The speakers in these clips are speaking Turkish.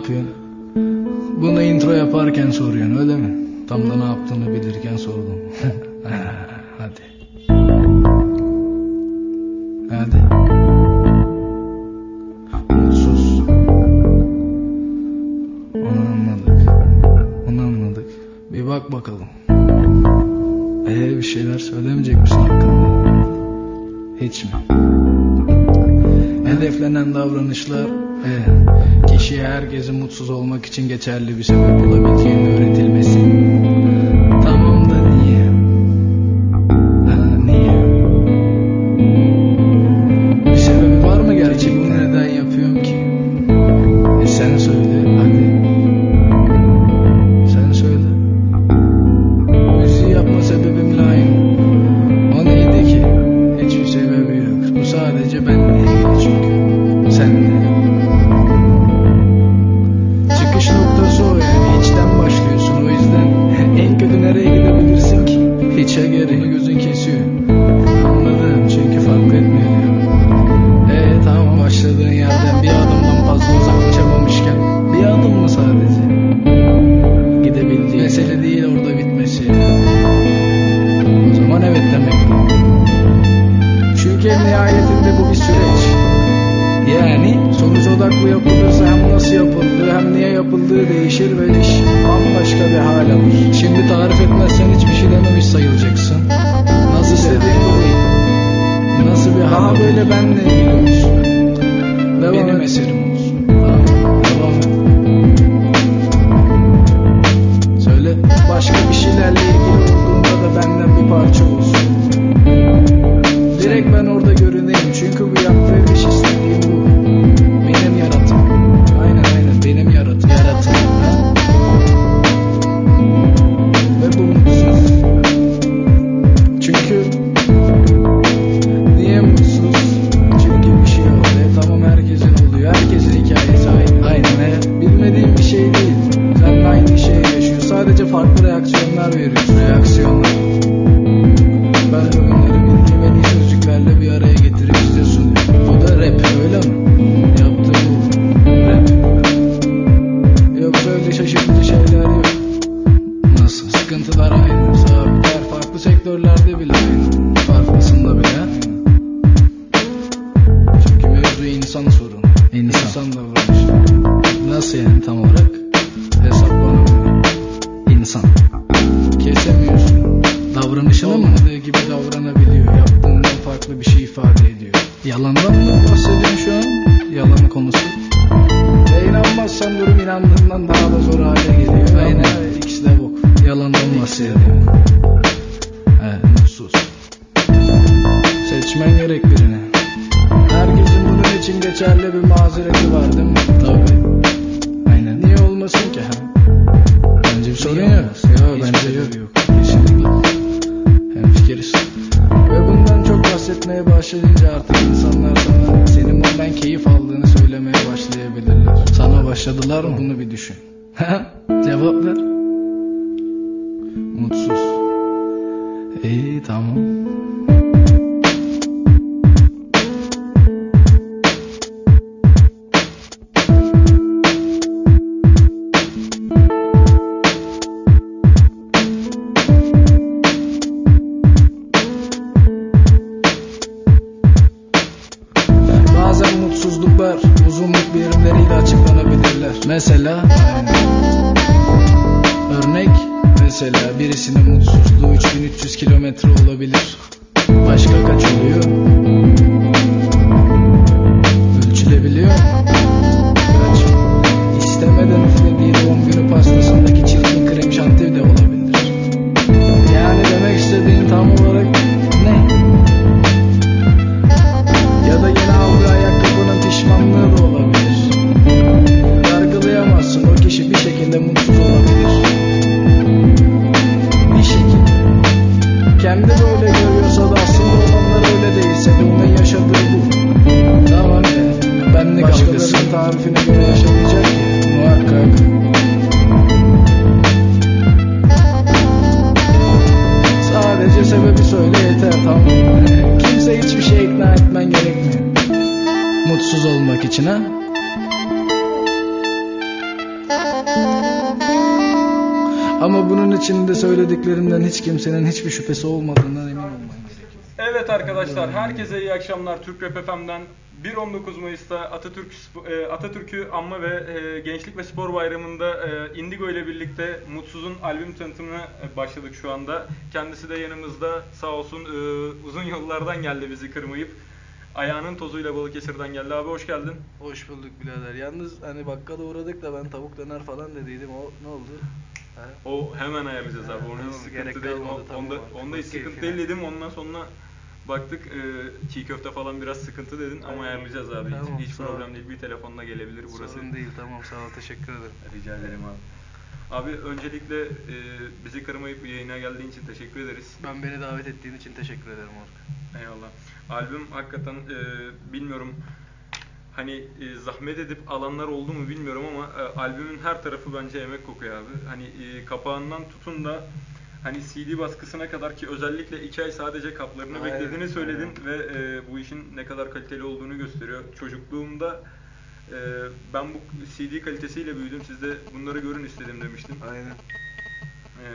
yapıyorsun? Bunu intro yaparken soruyorsun öyle mi? Tam da ne yaptığını bilirken sordum. Ha, Hadi. Hadi. Mutsuz. Onu anladık. Onu anladık. Bir bak bakalım. Ee bir şeyler söylemeyecek misin hakkında? Hiç mi? Hedeflenen davranışlar kişiye herkesin mutsuz olmak için geçerli bir sebep olabileceğini öğretilmesi. Demek. Çünkü en nihayetinde bu bir süreç. Yani sonuç odaklı yapılırsa hem nasıl yapıldığı hem niye yapıldığı değişir ve iş bambaşka bir hal alır. Şimdi tarif etmezsen hiçbir şey dememiş sayılacaksın. Nasıl istediğin bu değil. Nasıl bir hal böyle benle ilgili olsun. Devam Benim eserim olsun. Devam et. Söyle. Başka bir şeylerle ilgili da benden bir parça olsun. Direkt ben orada görüneyim çünkü bu yaptığım iş istediğim bu. Benim yaratım. Aynen aynen benim yaratım. Yaratım. Ve bu mutsuz. Çünkü niye mutsuz? Çünkü bir şey oluyor. Tamam herkesin oluyor. Herkesin hikayesi aynı. Aynen he. Bilmediğim bir şey değil. Sen aynı şeyi yaşıyor. Sadece farklı reaksiyonlar veriyorsun. Reaksiyonlar. Mazereti var değil mi? Tabii. Aynen. Niye olmasın ki ha? Bence bir sorun yok. Yok bence yok. yok. Kesinlikle. Hem fikiriz. Ve bundan çok bahsetmeye başlayınca artık insanlar sana senin bundan keyif aldığını söylemeye başlayabilirler. Sana başladılar mı? Bunu bir düşün. Cevap ver. Mutsuz. İyi tamam. Görüyorsa da aslında olanlar öyle değilse de onun yaşadığı bu. Tamam ya. Benlik Başkalarının tarifine göre yaşamayacak ya. Muhakkak. Sadece sebebi söyle yeter tamam. Kimse hiçbir şey ikna etmen gerekmiyor. Mutsuz olmak için ha? Ama bunun içinde söylediklerinden hiç kimsenin hiçbir şüphesi olmadığından emin gerekiyor. Evet arkadaşlar, herkese iyi akşamlar. Türk Rap FM'den 1-19 Mayıs'ta Atatürk e, Atatürk'ü anma ve e, Gençlik ve Spor Bayramı'nda e, Indigo ile birlikte Mutsuz'un albüm tanıtımına başladık şu anda. Kendisi de yanımızda sağ olsun uzun yollardan geldi bizi kırmayıp. Ayağının tozuyla Balıkesir'den geldi. Abi hoş geldin. Hoş bulduk birader. Yalnız hani bakkala uğradık da ben tavuk döner falan dediydim. O ne oldu? Ha? O hemen ayarlayacağız abi. Onun Hiç sıkıntı değil. onda, onda hiç sıkıntı değil dedim. Ondan sonra baktık e, çiğ köfte falan biraz sıkıntı dedin ama ayarlayacağız abi. Tamam, hiç hiç sağ ol. problem değil. Bir telefonla gelebilir burası. Sorun değil tamam sağ ol teşekkür ederim. Rica ederim abi. Abi öncelikle e, bizi kırmayıp yayına geldiğin için teşekkür ederiz. Ben beni davet ettiğin için teşekkür ederim Ork. Eyvallah. Albüm hakikaten e, bilmiyorum hani e, zahmet edip alanlar oldu mu bilmiyorum ama e, albümün her tarafı bence emek kokuyor abi. Hani e, kapağından tutun da hani CD baskısına kadar ki özellikle iki ay sadece kaplarını Aynen, beklediğini söyledin aynen. ve e, bu işin ne kadar kaliteli olduğunu gösteriyor. Çocukluğumda e, ben bu CD kalitesiyle büyüdüm. Siz de bunları görün istedim demiştin. Aynen. E,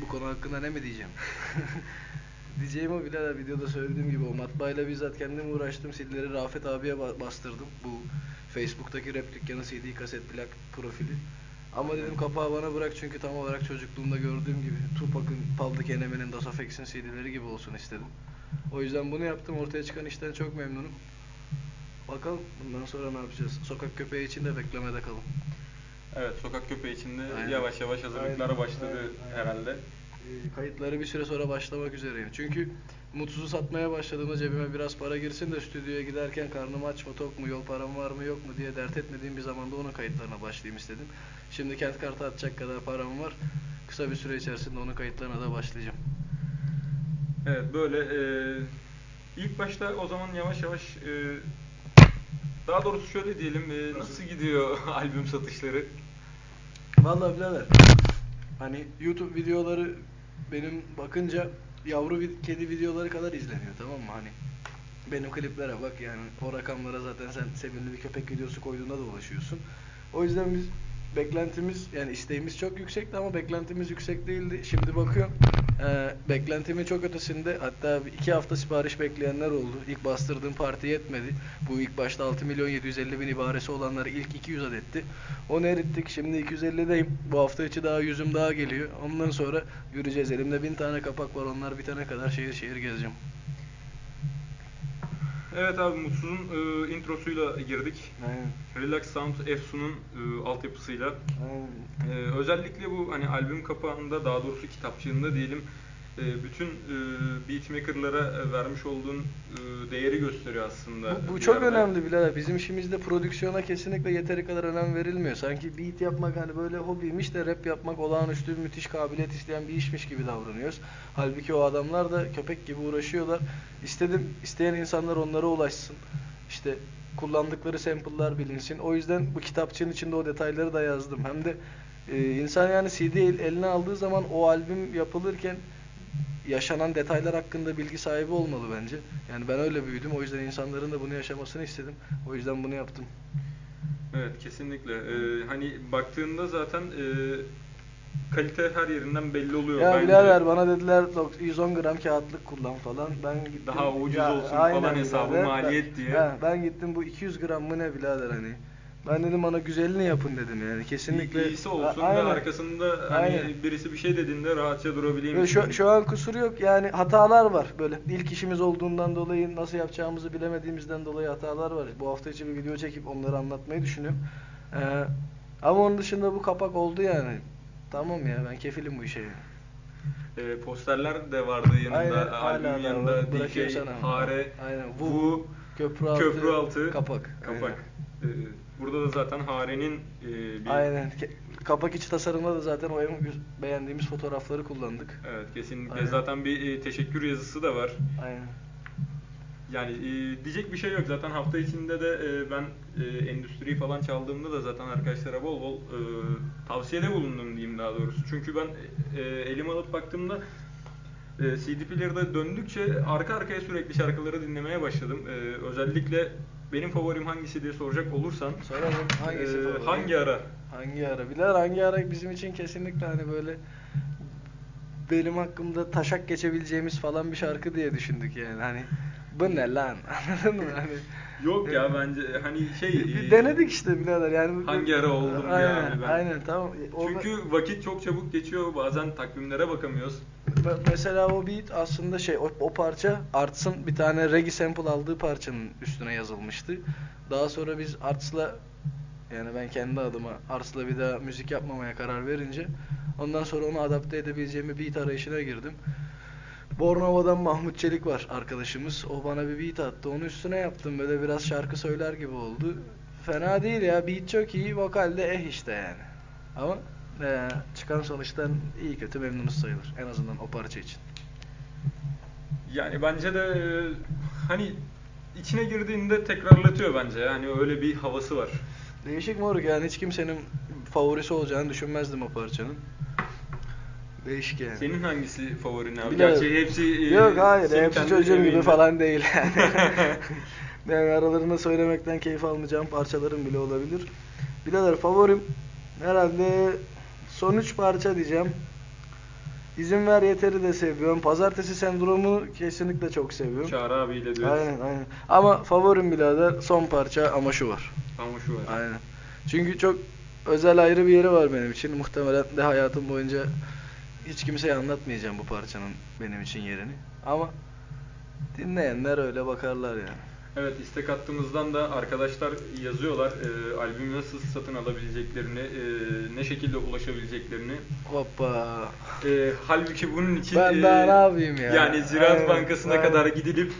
Bu konu hakkında ne mi diyeceğim? Diyeceğim o birader videoda söylediğim gibi o matbaayla bizzat kendim uğraştım. CD'leri Rafet abiye ba- bastırdım. Bu Facebook'taki rap dükkanı CD kaset plak profili. Ama dedim kapağı bana bırak çünkü tam olarak çocukluğumda gördüğüm gibi Tupac'ın, Public Enemy'nin, Das Effects'in CD'leri gibi olsun istedim. O yüzden bunu yaptım. Ortaya çıkan işten çok memnunum. Bakalım bundan sonra ne yapacağız? Sokak köpeği için de beklemede kalın. evet, Sokak Köpeği içinde Aynen. yavaş yavaş hazırlıklara Aynen, başladı aynen, herhalde. Ee, kayıtları bir süre sonra başlamak üzereyim. Çünkü Mutsuz'u satmaya başladığımda cebime biraz para girsin de stüdyoya giderken karnım aç mı tok mu yol param var mı yok mu diye dert etmediğim bir zamanda onun kayıtlarına başlayayım istedim. Şimdi kent kartı atacak kadar param var. Kısa bir süre içerisinde onun kayıtlarına da başlayacağım. Evet böyle e, ilk başta o zaman yavaş yavaş e, daha doğrusu şöyle diyelim e, nasıl gidiyor albüm satışları? Vallahi birader hani YouTube videoları benim bakınca yavru vid- kedi videoları kadar izleniyor tamam mı hani benim kliplere bak yani o rakamlara zaten sen sevimli bir köpek videosu koyduğunda da ulaşıyorsun. O yüzden biz beklentimiz yani isteğimiz çok yüksekti ama beklentimiz yüksek değildi. Şimdi bakıyorum eee beklentimin çok ötesinde hatta iki hafta sipariş bekleyenler oldu. İlk bastırdığım parti yetmedi. Bu ilk başta 6 milyon 750 bin ibaresi olanları ilk 200 adetti. Onu erittik. Şimdi 250'deyim. Bu hafta içi daha yüzüm daha geliyor. Ondan sonra yürüyeceğiz. Elimde bin tane kapak var. Onlar bitene kadar şehir şehir gezeceğim. Evet abi Mutsuz'un e, introsuyla girdik. Aynen. Relax Sound Efsun'un e, altyapısıyla. Aynen. E, özellikle bu hani albüm kapağında daha doğrusu kitapçığında diyelim bütün e, beatmaker'lara e, vermiş olduğun e, değeri gösteriyor aslında. Bu, bu çok yerde. önemli birader. Bizim işimizde prodüksiyona kesinlikle yeteri kadar önem verilmiyor. Sanki beat yapmak hani böyle hobiymiş de rap yapmak olağanüstü müthiş kabiliyet isteyen bir işmiş gibi davranıyoruz. Halbuki o adamlar da köpek gibi uğraşıyorlar. İstedim isteyen insanlar onlara ulaşsın. İşte kullandıkları sample'lar bilinsin. O yüzden bu kitapçığın içinde o detayları da yazdım. Hem de e, insan yani CD el- eline aldığı zaman o albüm yapılırken yaşanan detaylar hakkında bilgi sahibi olmalı bence. Yani ben öyle büyüdüm. O yüzden insanların da bunu yaşamasını istedim. O yüzden bunu yaptım. Evet kesinlikle. E, hani baktığında zaten e, kalite her yerinden belli oluyor Ya bence. birader bana dediler "Dok- 110 gram kağıtlık kullan falan. Ben gittim. Daha ucuz olsun falan hesabı, birader. maliyet Ben- diye. Ha, ben gittim bu 200 gram mı ne birader hani. Ben dedim bana güzelini yapın dedim yani kesinlikle. İyisi olsun A- ve aynen. arkasında hani Aynen. birisi bir şey dediğinde rahatça durabileyim. Ve şu, şu an kusur yok yani hatalar var böyle ilk işimiz olduğundan dolayı nasıl yapacağımızı bilemediğimizden dolayı hatalar var. Bu hafta içi bir video çekip onları anlatmayı düşünüyorum. Ee, ama onun dışında bu kapak oldu yani. Tamam ya ben kefilim bu işe. E, posterler de vardı yanında, Aynen, da yanında. DJ. Hare, Aynen, Bu, Bu, köprü altı, Köprü altı, kapak. kapak. E, burada da zaten Hare'nin e, bir Aynen. Ke- Kapak içi tasarımda da zaten o en gü- beğendiğimiz fotoğrafları kullandık. Evet kesinlikle. Aynen. Zaten bir e, teşekkür yazısı da var. Aynen. Yani e, diyecek bir şey yok. Zaten hafta içinde de e, ben e, endüstri falan çaldığımda da zaten arkadaşlara bol bol e, tavsiyede bulundum diyeyim daha doğrusu. Çünkü ben e, elim alıp baktığımda e, CD player'da döndükçe arka arkaya sürekli şarkıları dinlemeye başladım. E, özellikle benim favorim hangisi diye soracak olursan Soralım hangisi e, favori? hangi ara? Hangi ara? Biler hangi ara bizim için kesinlikle hani böyle benim hakkımda taşak geçebileceğimiz falan bir şarkı diye düşündük yani hani bu ne lan anladın mı hani Yok ya bence hani şey bir e, denedik işte birader yani Hangi ara oldum ya aynen, abi ben. aynen tamam Çünkü vakit çok çabuk geçiyor bazen takvimlere bakamıyoruz. Me- Mesela o beat aslında şey o, o parça Arts'ın bir tane reggae sample aldığı parçanın üstüne yazılmıştı. Daha sonra biz Arts'la yani ben kendi adıma Arts'la bir daha müzik yapmamaya karar verince ondan sonra onu adapte edebileceğimi beat arayışına girdim. Bornova'dan Mahmut Çelik var arkadaşımız. O bana bir beat attı. Onun üstüne yaptım. Böyle biraz şarkı söyler gibi oldu. Fena değil ya. Beat çok iyi. Vokal de eh işte yani. Ama eee, çıkan sonuçtan iyi kötü memnunuz sayılır. En azından o parça için. Yani bence de e, hani içine girdiğinde tekrarlatıyor bence. Yani öyle bir havası var. Değişik moruk yani hiç kimsenin favorisi olacağını düşünmezdim o parçanın. Değişik yani. Senin hangisi favorin abi? Bilal- Gerçi hepsi e, Yok hayır hepsi çocuğum gibi emeğinde. falan değil yani. yani aralarında söylemekten keyif almayacağım parçalarım bile olabilir. Birader favorim herhalde son üç parça diyeceğim. İzin ver yeteri de seviyorum. Pazartesi sendromunu kesinlikle çok seviyorum. Çağrı abiyle düet. Aynen aynen. Ama favorim birader son parça ama şu var. Ama şu var. Aynen. Çünkü çok özel ayrı bir yeri var benim için. Muhtemelen de hayatım boyunca hiç kimseye anlatmayacağım bu parçanın benim için yerini. Ama dinleyenler öyle bakarlar yani. Evet istek attığımızdan da arkadaşlar yazıyorlar e, albümü nasıl satın alabileceklerini, e, ne şekilde ulaşabileceklerini. Hoppa. E, halbuki bunun için Ben e, daha ne yapayım ya? Yani Ziraat Aynen, Bankası'na aynen. kadar gidilip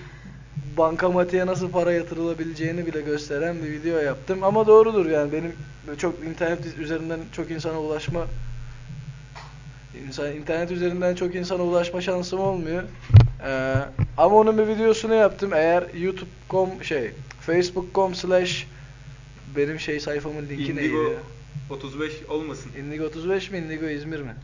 Bankamatiğe nasıl para yatırılabileceğini bile gösteren bir video yaptım. Ama doğrudur yani benim çok internet üzerinden çok insana ulaşma insan internet üzerinden çok insana ulaşma şansım olmuyor. Ee, ama onun bir videosunu yaptım. Eğer youtube.com şey facebook.com slash benim şey sayfamın linki neydi Indigo ya? 35 olmasın. Indigo 35 mi Indigo İzmir mi?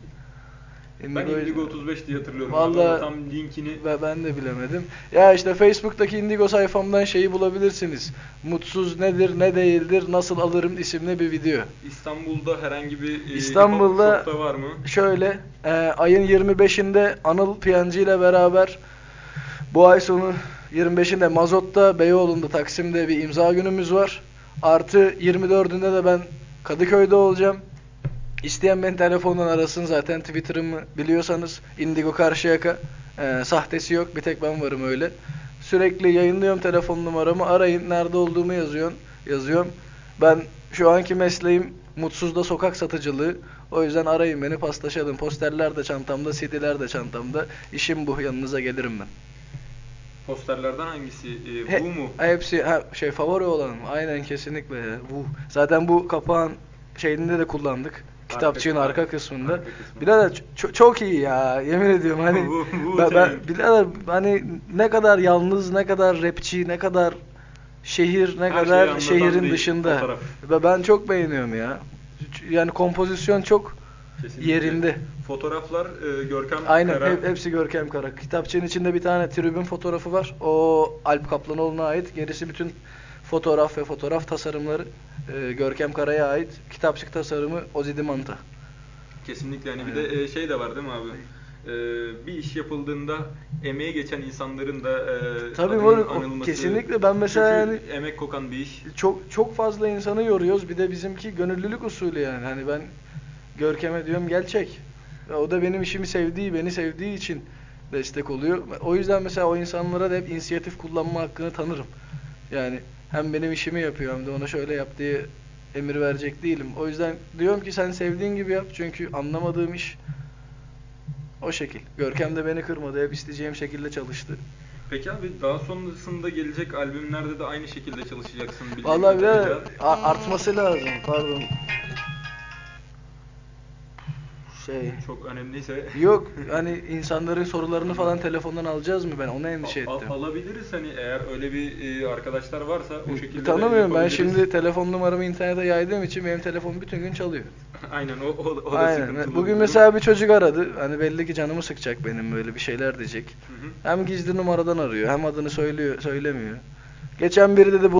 Ben Indigo 35 diye hatırlıyorum. Ama tam linkini Ve ben de bilemedim. Ya işte Facebook'taki Indigo sayfamdan şeyi bulabilirsiniz. Mutsuz nedir, ne değildir, nasıl alırım isimli bir video. İstanbul'da herhangi bir e, İstanbul'da- shop'ta var mı? Şöyle, e, ayın 25'inde Anıl Piyancı ile beraber bu ay sonu 25'inde Mazot'ta, Beyoğlu'nda, Taksim'de bir imza günümüz var. Artı 24'ünde de ben Kadıköy'de olacağım. İsteyen beni telefondan arasın zaten Twitter'ımı biliyorsanız Indigo Karşıyaka. E, sahtesi yok bir tek ben varım öyle. Sürekli yayınlıyorum telefon numaramı arayın nerede olduğumu yazıyorum. yazıyorum. Ben şu anki mesleğim mutsuzda sokak satıcılığı. O yüzden arayın beni paslaşalım. Posterler de çantamda, CD'ler de çantamda. İşim bu yanınıza gelirim ben. Posterlerden hangisi? E, He- bu mu? Hepsi ha, şey favori olan? Aynen kesinlikle. Bu. Zaten bu kapağın şeyinde de kullandık. Kitapçığın arka kısmında. Arka. Birader çok iyi ya. Yemin ediyorum hani ben, ben şey. birader hani ne kadar yalnız, ne kadar rapçi, ne kadar şehir, ne Her şeyi kadar anlatan şehrin bir dışında. Ve ben çok beğeniyorum ya. Yani kompozisyon çok Kesinlikle. yerinde. Fotoğraflar e, Görkem Aynen Kara. hep, hepsi Görkem Kara. Kitapçığın içinde bir tane tribün fotoğrafı var. O Alp Kaplanoğlu'na ait. Gerisi bütün fotoğraf ve fotoğraf tasarımları e, Görkem Kara'ya ait. Kitapçık tasarımı Ozidi Manta. Kesinlikle yani bir de e, şey de var değil mi abi? E, bir iş yapıldığında emeği geçen insanların da e, Tabii o- anılması. kesinlikle. Ben mesela yani- emek kokan bir iş. Çok çok fazla insanı yoruyoruz. Bir de bizimki gönüllülük usulü yani. Hani ben Görkem'e diyorum gel çek. O da benim işimi sevdiği, beni sevdiği için destek oluyor. O yüzden mesela o insanlara da hep inisiyatif kullanma hakkını tanırım. Yani hem benim işimi yapıyor hem de ona şöyle yap diye emir verecek değilim. O yüzden diyorum ki sen sevdiğin gibi yap. Çünkü anlamadığım iş o şekil. Görkem de beni kırmadı. Hep isteyeceğim şekilde çalıştı. Peki abi daha sonrasında gelecek albümlerde de aynı şekilde çalışacaksın. bildiğim Vallahi kadarıyla. a- artması lazım. Pardon. Şey. Çok önemliyse. Yok hani insanların sorularını falan telefondan alacağız mı ben onu endişe Al- ettim. alabiliriz hani eğer öyle bir e, arkadaşlar varsa o şekilde de Tanımıyorum ben şimdi telefon numaramı internete yaydığım için benim telefon bütün gün çalıyor. Aynen o, o, o da Aynen. sıkıntılı. Bugün mesela bir çocuk aradı. Hani belli ki canımı sıkacak benim böyle bir şeyler diyecek. Hı hı. Hem gizli numaradan arıyor hem adını söylüyor söylemiyor. Geçen biri dedi bu